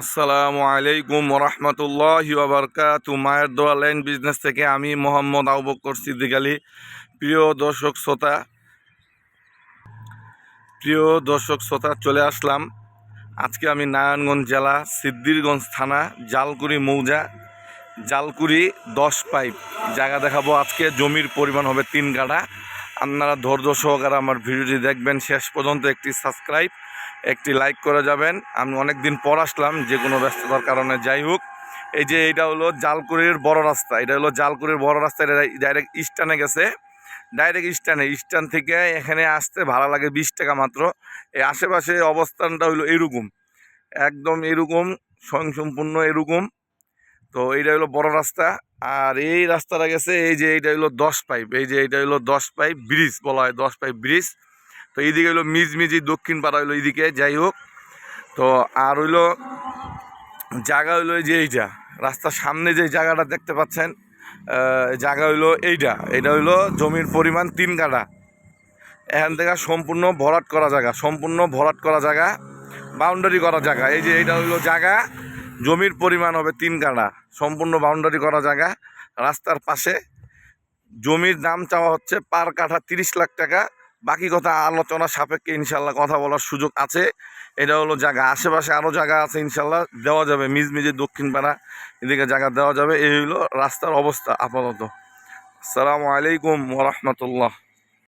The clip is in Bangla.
আসসালামু আলাইকুম রহমতুল্লাহ বারকাতু মায়ের দোয়া লাইন বিজনেস থেকে আমি মোহাম্মদ আবুবকর সিদ্দিক আলী। প্রিয় দর্শক শ্রোতা, প্রিয় দর্শক শ্রোতা, চলে আসলাম। আজকে আমি নারায়ণগঞ্জ জেলা সিদ্দিরগঞ্জ থানা জালকুড়ি মৌজা, জালকুড়ি দশ পাইপ। জায়গা দেখাবো আজকে, জমির পরিমাণ হবে তিন গাড়া। আপনারা ধৈর্য সহকারে আমার ভিডিওটি দেখবেন। শেষ পর্যন্ত একটি সাবস্ক্রাইব একটি লাইক করে যাবেন। আমি অনেক দিন পর আসলাম, যে কোনো ব্যস্ততার কারণে যাই হোক। এই যে এটা হলো জালকুড়ির বড় রাস্তা। এটা হলো জালকুড়ির বড় রাস্তা, এটা ডাইরেক্ট ইস্টানে গেছে। ডাইরেক্ট স্ট্যান্ডে স্ট্যান্ড থেকে এখানে আসতে ভাড়া লাগে বিশ টাকা মাত্র। এই আশেপাশে অবস্থানটা হলো এরকম। একদম এরকম, স্বয়ংসম্পূর্ণ এরকম। তো এইটা হলো বড় রাস্তা। আর এই রাস্তাটা গেছে, এই যে এইটা হলো দশ পাইপ, এই যে এইটা হলো দশ পাইপ ব্রিজ বলা হয়, দশ পাইপ ব্রিজ। তো এইদিকে হলো মিজমিজি, দক্ষিণ পাড়া হইল এইদিকে, যাই হোক। তো আর হইল জায়গা হইল যে এইটা, রাস্তার সামনে যে জায়গাটা দেখতে পাচ্ছেন জায়গা হইল এইটা এটা হইল জমির পরিমাণ তিন কাঠা। এখান থেকে সম্পূর্ণ ভরাট করা জায়গা, সম্পূর্ণ ভরাট করা জায়গা, বাউন্ডারি করা জায়গা, এই যে এইটা হইল জায়গা। জমির পরিমাণ হবে তিন কাঠা সম্পূর্ণ বাউন্ডারি করা জায়গা। রাস্তার পাশে জমির দাম চাওয়া হচ্ছে পার কাঠা তিরিশ লাখ টাকা। বাকি কথা আলোচনা সাপেক্ষে ইনশাল্লাহ কথা বলার সুযোগ আছে। এটা হলো জায়গা। আশেপাশে আরও জায়গা আছে ইনশাল্লাহ। দেওয়া যাবে। মিজ মিজে দক্ষিণ পাড়া এদিকে জায়গা দেওয়া যাবে। এই হলো রাস্তার অবস্থা আপাতত। আসসালামু আলাইকুম ওরহমতুল্লাহ